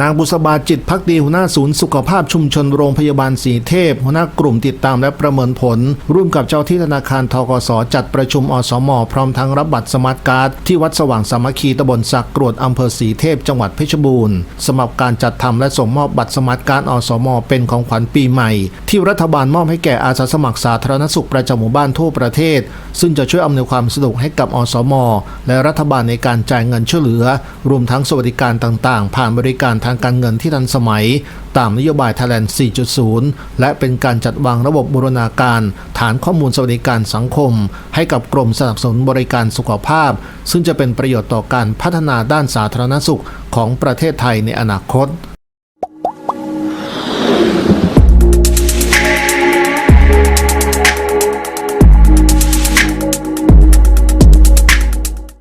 นางบุษบาจิตพักดีหัวหน้าศูนย์สุขภาพชุมชนโรงพยาบาลสีเทพ หัวหน้ากลุ่มติดตามและประเมินผล ร่วมกับเจ้าที่ธนาคารทกสจัดประชุมอสม พร้อมทั้งรับบัตรสมาร์ทการ์ดที่วัดสว่างสามัคคีตำบลสักกรวดอำเภอสีเทพ จังหวัดเพชรบูรณ์สำหรับการจัดทำและส่งมอบบัตรสมาร์ทการ์ดอสม เป็นของขวัญปีใหม่ ที่รัฐบาลมอบให้แก่อาสาสมัครสาธารณสุขประจำหมู่บ้านทั่วประเทศ ซึ่งจะช่วยอำนวยความสะดวกให้กับอสม และรัฐบาลในการจ่ายเงินช่วยเหลือ รวมทั้งสวัสดิการต่าง ๆ ผ่านบริการทางการเงินที่ทันสมัย ตามนโยบาย Thailand 4.0 และเป็นการจัดวางระบบบูรณาการ ฐานข้อมูลสวัสดิการสังคม ให้กับกรมสนับสนุนบริการสุขภาพ ซึ่งจะเป็นประโยชน์ต่อการพัฒนาด้านสาธารณสุขของประเทศไทยในอนาคต